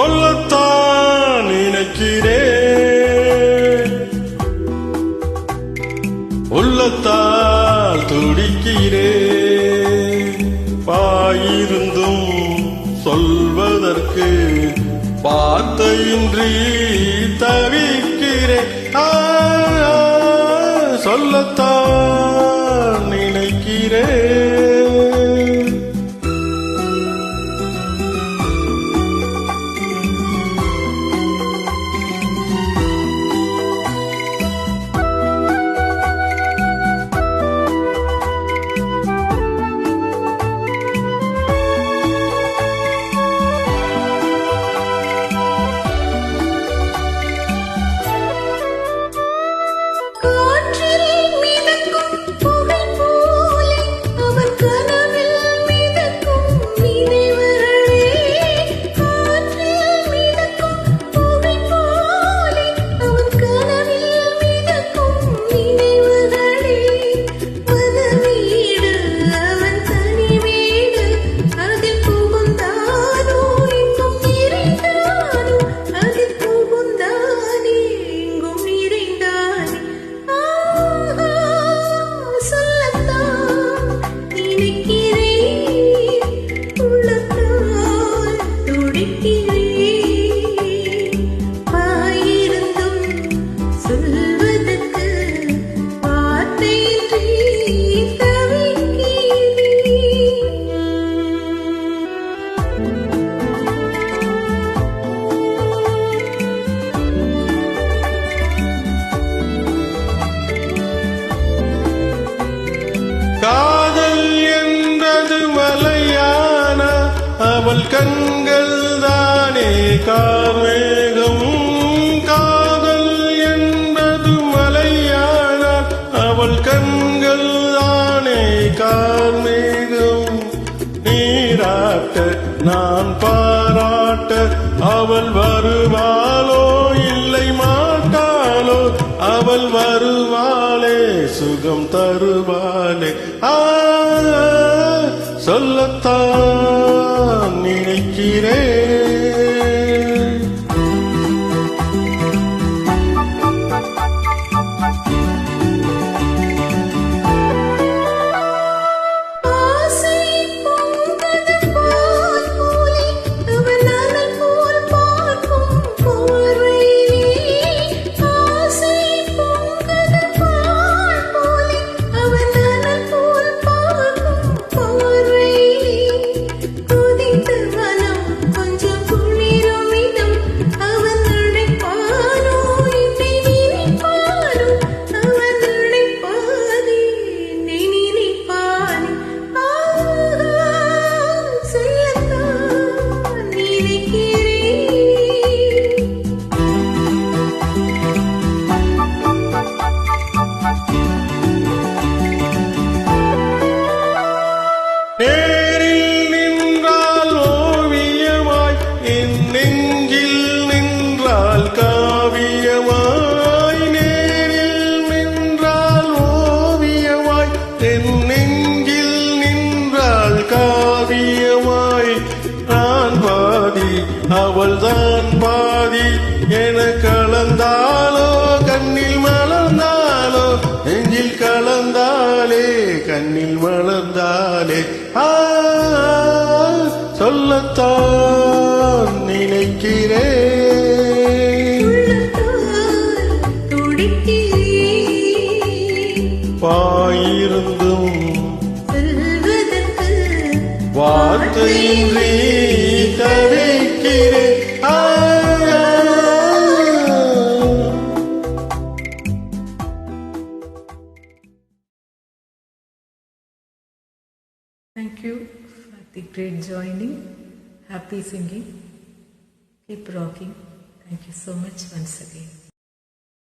சொல்லத்தான் நினைக்கிறேன் உள்ளத்தால் துடிக்கிறேன் பாயிருந்தும் சொல்வதற்கு வார்த்தையின்றி கார்மேகம் காதல் என்பது மலையான அவள் கண்கள் தானே கார்மேகம். நீராட்ட நான் பாராட்ட அவள் வருவாளோ இல்லை மாட்டாளோ? அவள் வருவாளே சுகம் தருவாளே. ஆ சொல்லத்தான் நினைக்கிறேன். அவள்தான் பாதி என கலந்தாலோ கண்ணில் மலர்ந்தாலோ நெஞ்சில் கலந்தாலே கண்ணில் மலர்ந்தாலே ஆ சொல்லத்தான் நினைக்கிறேன். பாயிருந்தும் வார்த்தையின்றி Thank you for the great joining. Happy singing. Keep rocking. Thank you so much once again.